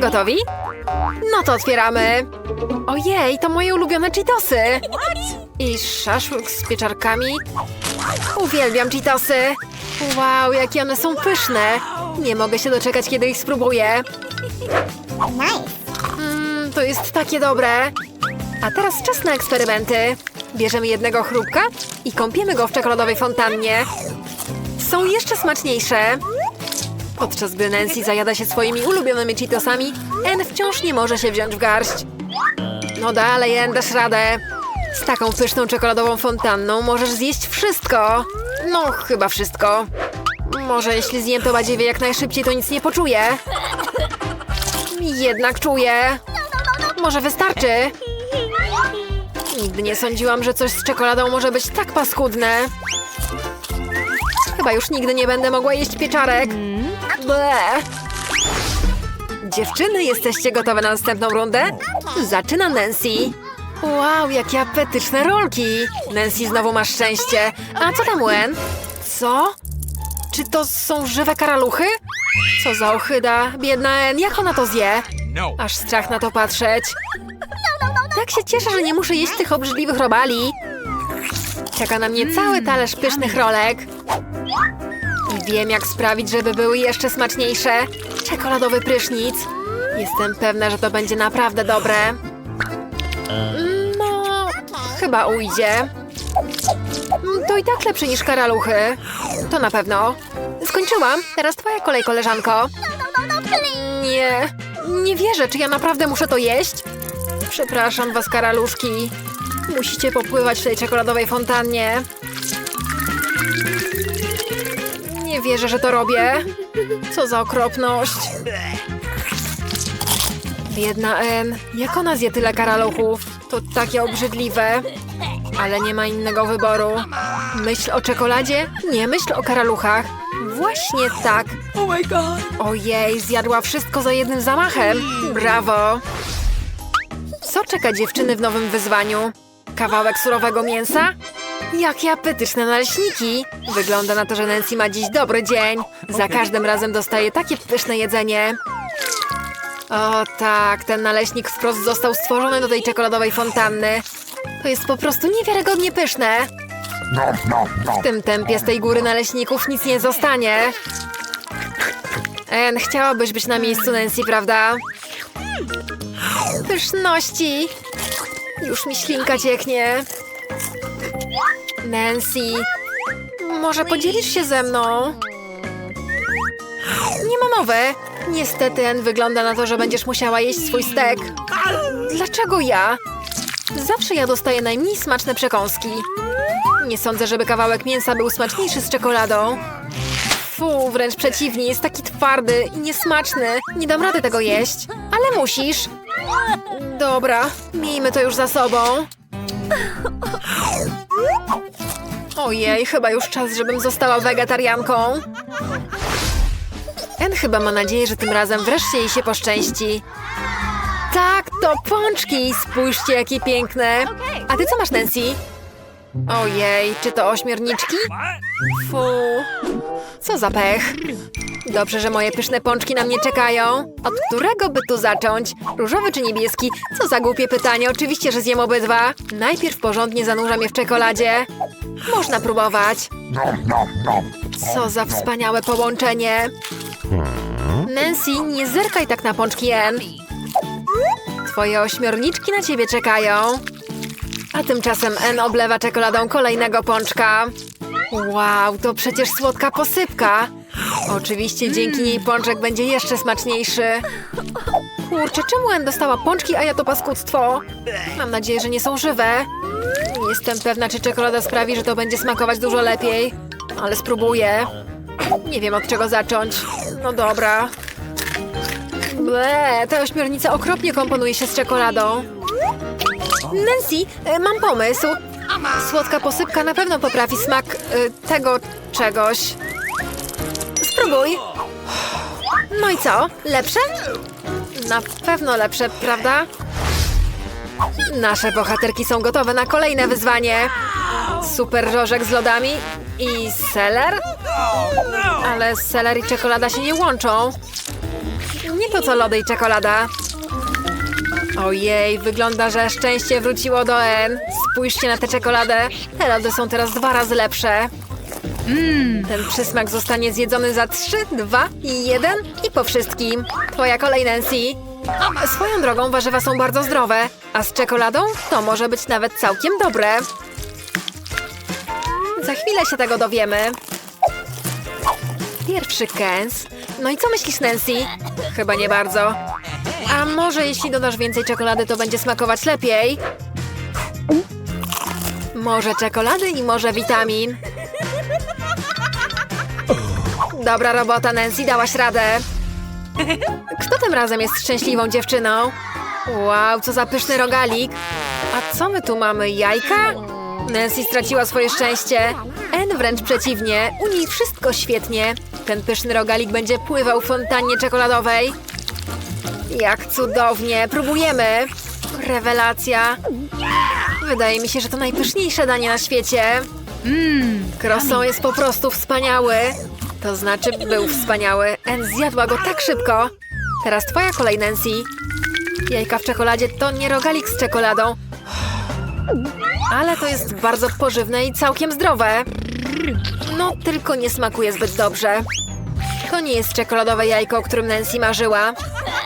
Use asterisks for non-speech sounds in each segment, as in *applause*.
Gotowi? No to otwieramy. Ojej, to moje ulubione Cheetosy. I szaszłyk z pieczarkami. Uwielbiam Cheetosy. Wow, jakie one są pyszne. Nie mogę się doczekać, kiedy ich spróbuję. Mmm, to jest takie dobre. A teraz czas na eksperymenty. Bierzemy jednego chrupka i kąpiemy go w czekoladowej fontannie. Są jeszcze smaczniejsze. Podczas gdy Nancy zajada się swoimi ulubionymi Cheetosami, En wciąż nie może się wziąć w garść. No dalej, En, dasz radę. Z taką pyszną czekoladową fontanną możesz zjeść wszystko. No, chyba wszystko. Może jeśli zjem to badziewie jak najszybciej, to nic nie poczuję. Jednak czuję. Może wystarczy. Nigdy nie sądziłam, że coś z czekoladą może być tak paskudne. Chyba już nigdy nie będę mogła jeść pieczarek. Ble. Dziewczyny, jesteście gotowe na następną rundę? Zaczyna Nancy. Wow, jakie apetyczne rolki. Nancy, znowu masz szczęście. A co tam, Wen? Co? Czy to są żywe karaluchy? Co za ochyda. Biedna En, jak ona to zje? No. Aż strach na to patrzeć. Tak się cieszę, że nie muszę jeść tych obrzydliwych robali. Czeka na mnie cały talerz pysznych rolek. Wiem, jak sprawić, żeby były jeszcze smaczniejsze. Czekoladowy prysznic. Jestem pewna, że to będzie naprawdę dobre. No, chyba ujdzie. To i tak lepsze niż karaluchy. To na pewno. Skończyłam. Teraz twoja kolej, koleżanko. Nie. Nie wierzę, czy ja naprawdę muszę to jeść? Przepraszam was, karaluszki. Musicie popływać w tej czekoladowej fontannie. Wierzę, że to robię. Co za okropność. Biedna En. Jak ona zje tyle karaluchów? To takie obrzydliwe. Ale nie ma innego wyboru. Myśl o czekoladzie? Nie myśl o karaluchach. Właśnie tak. Oh my god. Ojej, zjadła wszystko za jednym zamachem. Brawo. Co czeka dziewczyny w nowym wyzwaniu? Kawałek surowego mięsa? Jakie apetyczne naleśniki! Wygląda na to, że Nancy ma dziś dobry dzień. Za każdym razem dostaje takie pyszne jedzenie. O tak, ten naleśnik wprost został stworzony do tej czekoladowej fontanny. To jest po prostu niewiarygodnie pyszne. W tym tempie z tej góry naleśników nic nie zostanie. En, chciałabyś być na miejscu Nancy, prawda? Pyszności! Już mi ślinka cieknie. Nancy, może podzielisz się ze mną? Nie ma mowy. Niestety, En, wygląda na to, że będziesz musiała jeść swój stek. Dlaczego ja? Zawsze ja dostaję najmniej smaczne przekąski. Nie sądzę, żeby kawałek mięsa był smaczniejszy z czekoladą. Fu, wręcz przeciwnie, jest taki twardy i niesmaczny. Nie dam rady tego jeść, ale musisz. Dobra, miejmy to już za sobą. Ojej, chyba już czas, żebym została wegetarianką. En chyba ma nadzieję, że tym razem wreszcie jej się poszczęści. Tak, to pączki! Spójrzcie, jakie piękne! A ty co masz, Nancy? Ojej, czy to ośmiorniczki? Fu, co za pech. Dobrze, że moje pyszne pączki na mnie czekają. Od którego by tu zacząć? Różowy czy niebieski? Co za głupie pytanie, oczywiście, że zjem obydwa. Najpierw porządnie zanurzam je w czekoladzie. Można próbować. Co za wspaniałe połączenie. Nancy, nie zerkaj tak na pączki N. Twoje ośmiorniczki na ciebie czekają. A tymczasem N oblewa czekoladą kolejnego pączka. Wow, to przecież słodka posypka. Oczywiście dzięki niej pączek będzie jeszcze smaczniejszy. Kurczę, czemu N dostała pączki, a ja to paskudztwo? Mam nadzieję, że nie są żywe. Jestem pewna, czy czekolada sprawi, że to będzie smakować dużo lepiej. Ale spróbuję. Nie wiem, od czego zacząć. No dobra. Ble, ta ośmiornica okropnie komponuje się z czekoladą. Nancy, e, mam pomysł. Słodka posypka na pewno poprawi smak e, tego czegoś. Spróbuj. No i co? Lepsze? Na pewno lepsze, prawda? Nasze bohaterki są gotowe na kolejne wyzwanie. Super rożek z lodami i seler? Ale seler i czekolada się nie łączą. Nie to co lody i czekolada. Ojej, wygląda, że szczęście wróciło do N. Spójrzcie na tę czekoladę. Te lody są teraz dwa razy lepsze. Ten przysmak zostanie zjedzony za 3, 2 i 1 i po wszystkim. Twoja kolej, Nancy. Swoją drogą warzywa są bardzo zdrowe, a z czekoladą to może być nawet całkiem dobre. Za chwilę się tego dowiemy. Pierwszy kęs. No i co myślisz, Nancy? Chyba nie bardzo. A może jeśli dodasz więcej czekolady, to będzie smakować lepiej? Może czekolady i może witamin. Dobra robota, Nancy, dałaś radę. Kto tym razem jest szczęśliwą dziewczyną? Wow, co za pyszny rogalik. A co my tu mamy, jajka? Nancy straciła swoje szczęście. N wręcz przeciwnie, u niej wszystko świetnie. Ten pyszny rogalik będzie pływał w fontannie czekoladowej. Jak cudownie, próbujemy. Rewelacja. Wydaje mi się, że to najpyszniejsze danie na świecie. Mmm, croissant jest po prostu wspaniały. To znaczy, był wspaniały. En zjadła go tak szybko. Teraz twoja kolej, Nancy. Jajka w czekoladzie to nie rogalik z czekoladą. Ale to jest bardzo pożywne i całkiem zdrowe. No, tylko nie smakuje zbyt dobrze. To nie jest czekoladowe jajko, o którym Nancy marzyła.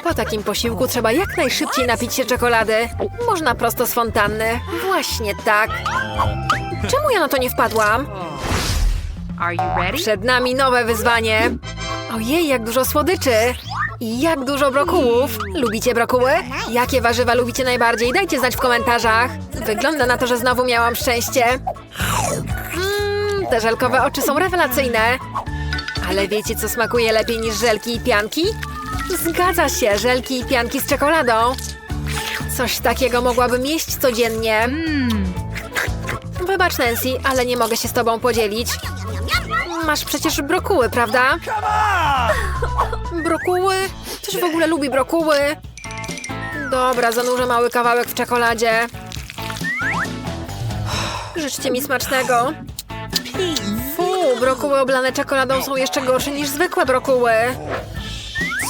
Po takim posiłku trzeba jak najszybciej napić się czekolady. Można prosto z fontanny. Właśnie tak. Czemu ja na to nie wpadłam? Przed nami nowe wyzwanie. Ojej, jak dużo słodyczy. I jak dużo brokułów. Lubicie brokuły? Jakie warzywa lubicie najbardziej? Dajcie znać w komentarzach. Wygląda na to, że znowu miałam szczęście. Mmm, te żelkowe oczy są rewelacyjne. Ale wiecie, co smakuje lepiej niż żelki i pianki? Zgadza się, żelki i pianki z czekoladą. Coś takiego mogłabym jeść codziennie. Wybacz, Nancy, ale nie mogę się z tobą podzielić. Masz przecież brokuły, prawda? Brokuły? Ktoś w ogóle lubi brokuły? Dobra, zanurzę mały kawałek w czekoladzie. Życzcie mi smacznego. Brokuły oblane czekoladą są jeszcze gorsze niż zwykłe brokuły.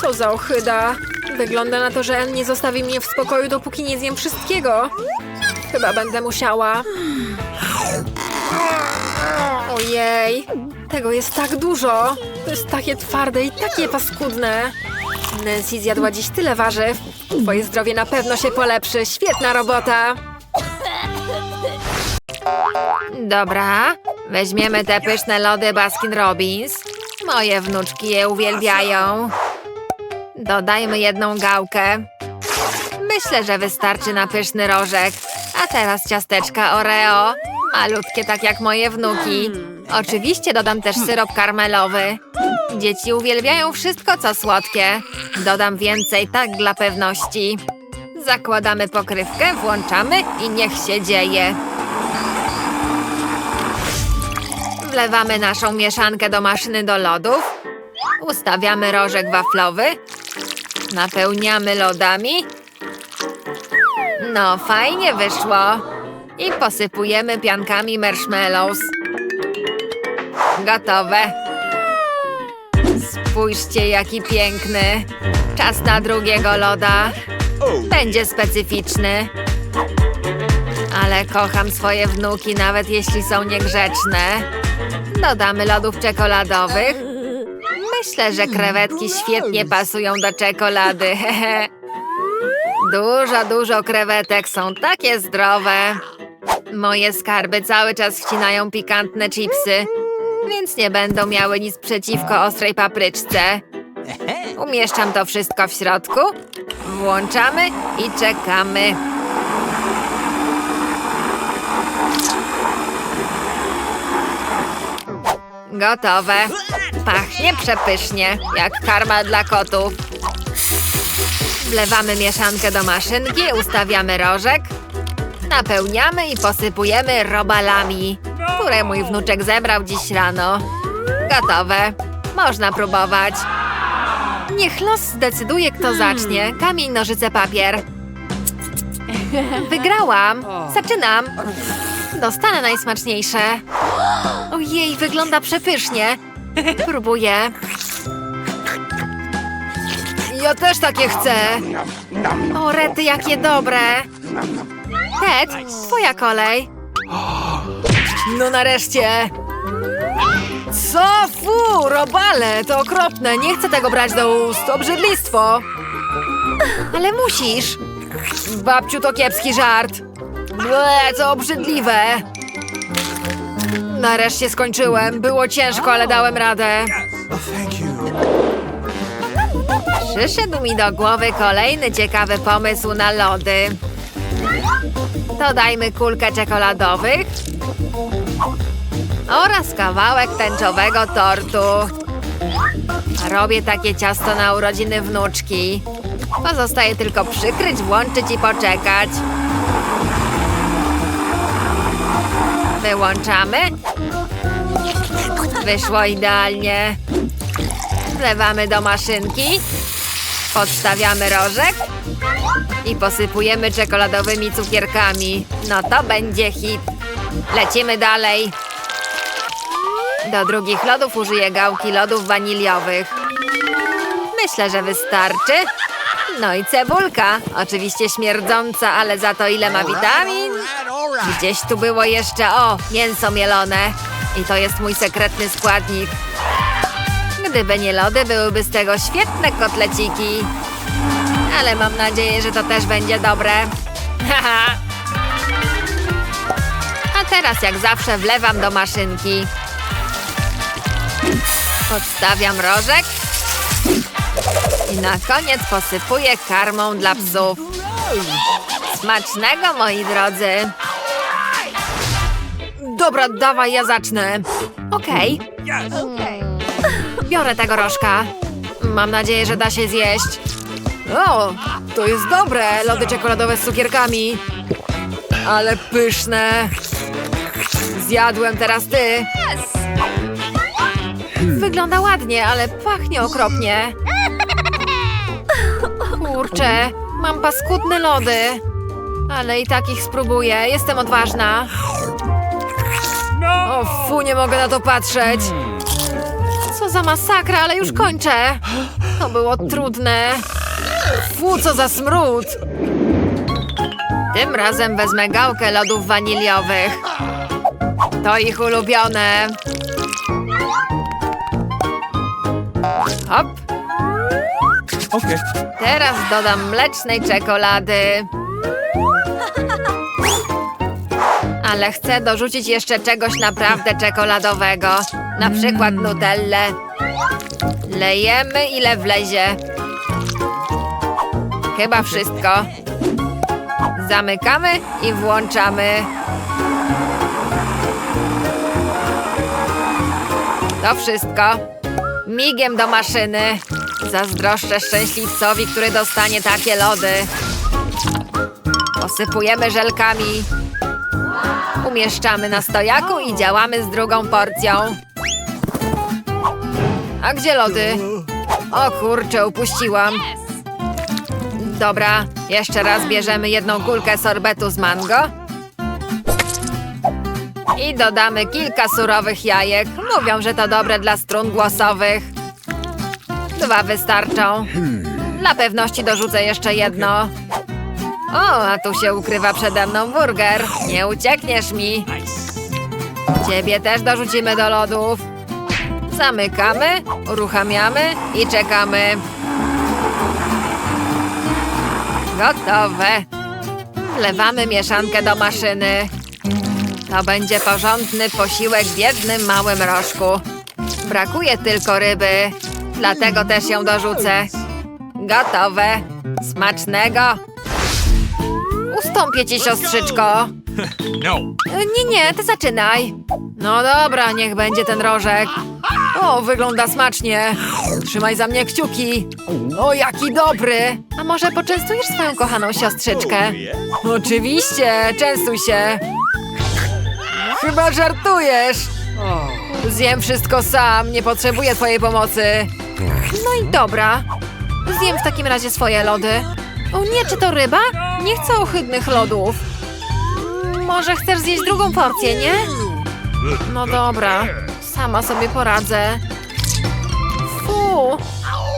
Co za ochyda. Wygląda na to, że En nie zostawi mnie w spokoju, dopóki nie zjem wszystkiego. Chyba będę musiała. Ojej, tego jest tak dużo. To jest takie twarde i takie paskudne. Nancy zjadła dziś tyle warzyw. Twoje zdrowie na pewno się polepszy. Świetna robota. Dobra, weźmiemy te pyszne lody Baskin Robbins. Moje wnuczki je uwielbiają. Dodajmy jedną gałkę. Myślę, że wystarczy na pyszny rożek. A teraz ciasteczka Oreo. Malutkie, tak jak moje wnuki. Oczywiście dodam też syrop karmelowy. Dzieci uwielbiają wszystko, co słodkie. Dodam więcej, tak dla pewności. Zakładamy pokrywkę, włączamy i niech się dzieje. Wlewamy naszą mieszankę do maszyny do lodów. Ustawiamy rożek waflowy. Napełniamy lodami. No, fajnie wyszło. I posypujemy piankami marshmallows. Gotowe. Spójrzcie, jaki piękny. Czas na drugiego loda. Będzie specyficzny. Ale kocham swoje wnuki, nawet jeśli są niegrzeczne. Dodamy lodów czekoladowych. Myślę, że krewetki świetnie pasują do czekolady. *laughs* Dużo, dużo krewetek są takie zdrowe. Moje skarby cały czas wcinają pikantne chipsy, więc nie będą miały nic przeciwko ostrej papryczce. Umieszczam to wszystko w środku, włączamy i czekamy. Gotowe. Pachnie przepysznie, jak karma dla kotów. Wlewamy mieszankę do maszynki, ustawiamy rożek, napełniamy i posypujemy robalami, które mój wnuczek zebrał dziś rano. Gotowe. Można próbować. Niech los zdecyduje, kto zacznie. Kamień, nożyce, papier. Wygrałam. Zaczynam. Dostanę najsmaczniejsze. Ojej, wygląda przepysznie. Próbuję. Ja też takie chcę. O, rety, jakie dobre. Ted, twoja kolej. No nareszcie. Co? Fu, robale, to okropne. Nie chcę tego brać do ust. Obrzydlistwo. Ale musisz. Babciu, to kiepski żart. Ble, co obrzydliwe. Nareszcie skończyłem. Było ciężko, ale dałem radę. Przyszedł mi do głowy kolejny ciekawy pomysł na lody. Dodajmy kulkę czekoladowych oraz kawałek tęczowego tortu. Robię takie ciasto na urodziny wnuczki. Pozostaje tylko przykryć, włączyć i poczekać. Wyłączamy. Wyszło idealnie. Wlewamy do maszynki. Podstawiamy rożek i posypujemy czekoladowymi cukierkami. No to będzie hit. Lecimy dalej. Do drugich lodów użyję gałki lodów waniliowych. Myślę, że wystarczy. No i cebulka. Oczywiście śmierdząca, ale za to ile ma witamin. Gdzieś tu było jeszcze, o, mięso mielone. I to jest mój sekretny składnik. Gdyby nie lody, byłyby z tego świetne kotleciki. Ale mam nadzieję, że to też będzie dobre. Haha. A teraz jak zawsze wlewam do maszynki. Podstawiam rożek. I na koniec posypuję karmą dla psów. Smacznego, moi drodzy. Dobra, dawaj, ja zacznę. Okej. Biorę tego rożka. Mam nadzieję, że da się zjeść. O, to jest dobre. Lody czekoladowe z cukierkami. Ale pyszne. Zjadłem teraz ty. Wygląda ładnie, ale pachnie okropnie. Kurczę, mam paskudne lody. Ale i tak ich spróbuję. Jestem odważna. O, fu, nie mogę na to patrzeć. Co za masakra, ale już kończę. To było trudne. Fu, co za smród. Tym razem wezmę gałkę lodów waniliowych. To ich ulubione. Hop. Okay. Teraz dodam mlecznej czekolady. *laughs* Ale chcę dorzucić jeszcze czegoś naprawdę czekoladowego. Na przykład nutellę. Lejemy ile wlezie. Chyba wszystko. Zamykamy i włączamy. To wszystko. Migiem do maszyny. Zazdroszczę szczęśliwcowi, który dostanie takie lody. Posypujemy żelkami. Umieszczamy na stojaku i działamy z drugą porcją. A gdzie lody? O kurczę, upuściłam. Dobra, jeszcze raz bierzemy jedną kulkę sorbetu z mango. I dodamy kilka surowych jajek. Mówią, że to dobre dla strun głosowych. Dwa wystarczą. Dla pewności dorzucę jeszcze jedno. O, a tu się ukrywa przede mną burger. Nie uciekniesz mi. Ciebie też dorzucimy do lodów. Zamykamy, uruchamiamy i czekamy. Gotowe. Wlewamy mieszankę do maszyny. To będzie porządny posiłek w jednym małym rożku. Brakuje tylko ryby, dlatego też ją dorzucę. Gotowe. Smacznego. Ustąpię ci, siostrzyczko. *laughs* No. E, Nie, nie, ty zaczynaj. No dobra, niech będzie ten rożek. O, wygląda smacznie. Trzymaj za mnie kciuki. O, jaki dobry. A może poczęstujesz swoją kochaną siostrzyczkę? Oczywiście, częstuj się. Chyba żartujesz. Zjem wszystko sam, nie potrzebuję twojej pomocy. No i dobra. Zjem w takim razie swoje lody. O nie, czy to ryba? Nie chcę ohydnych lodów. Może chcesz zjeść drugą porcję, nie? No dobra, sama sobie poradzę. Fu,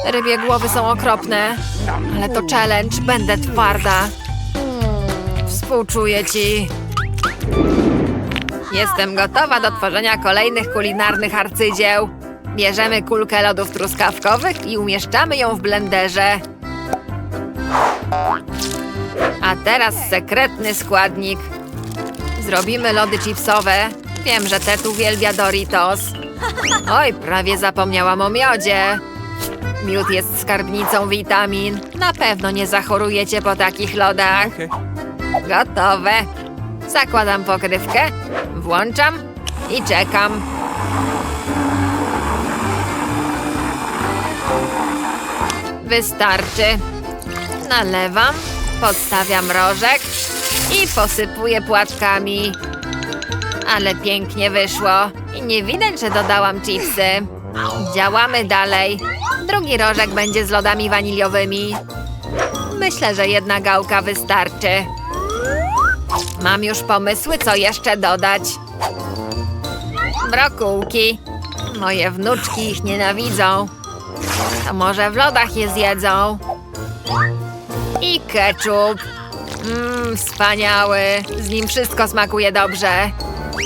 Rybie głowy są okropne. Ale to challenge, będę twarda. Współczuję ci. Jestem gotowa do tworzenia kolejnych kulinarnych arcydzieł. Bierzemy kulkę lodów truskawkowych i umieszczamy ją w blenderze. A teraz sekretny składnik. Zrobimy lody chipsowe. Wiem, że Ted uwielbia Doritos. Oj, prawie zapomniałam o miodzie. Miód jest skarbnicą witamin. Na pewno nie zachorujecie po takich lodach. Gotowe. Zakładam pokrywkę, włączam i czekam. Wystarczy. Nalewam, podstawiam rożek i posypuję płatkami. Ale pięknie wyszło. I nie widać, że dodałam chipsy. Działamy dalej. Drugi rożek będzie z lodami waniliowymi. Myślę, że jedna gałka wystarczy. Mam już pomysły, co jeszcze dodać. Brokułki. Moje wnuczki ich nienawidzą. To może w lodach je zjedzą. I ketchup. Mmm, wspaniały. Z nim wszystko smakuje dobrze.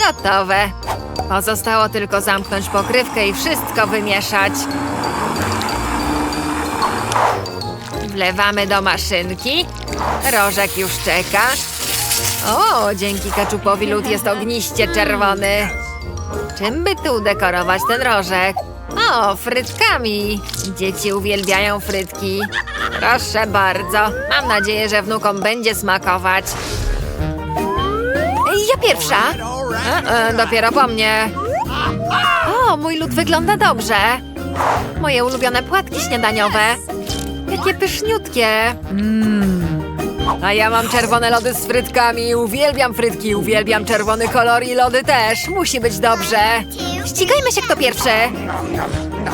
Gotowe. Pozostało tylko zamknąć pokrywkę i wszystko wymieszać. Wlewamy do maszynki. Rożek już czeka. O, dzięki keczupowi lód jest ogniście czerwony. Czym by tu dekorować ten rożek? O, frytkami. Dzieci uwielbiają frytki. Proszę bardzo. Mam nadzieję, że wnukom będzie smakować. Ja pierwsza. E, e, dopiero po mnie. O, mój lód wygląda dobrze. Moje ulubione płatki śniadaniowe. Jakie pyszniutkie. Mmm. A ja mam czerwone lody z frytkami. Uwielbiam frytki, uwielbiam czerwony kolor i lody też. Musi być dobrze. Ścigajmy się, kto pierwszy.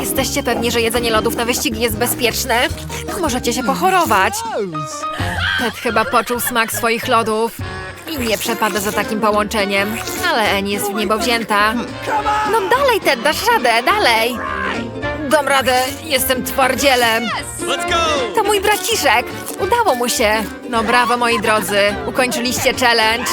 Jesteście pewni, że jedzenie lodów na wyścigi jest bezpieczne? Możecie się pochorować. Ted chyba poczuł smak swoich lodów. I nie przepada za takim połączeniem. Ale Eni jest w niebo wzięta. No dalej, Ted, dasz radę, dalej. Dam radę, jestem twardzielem. To mój braciszek. Udało mu się. No brawo, moi drodzy. Ukończyliście challenge.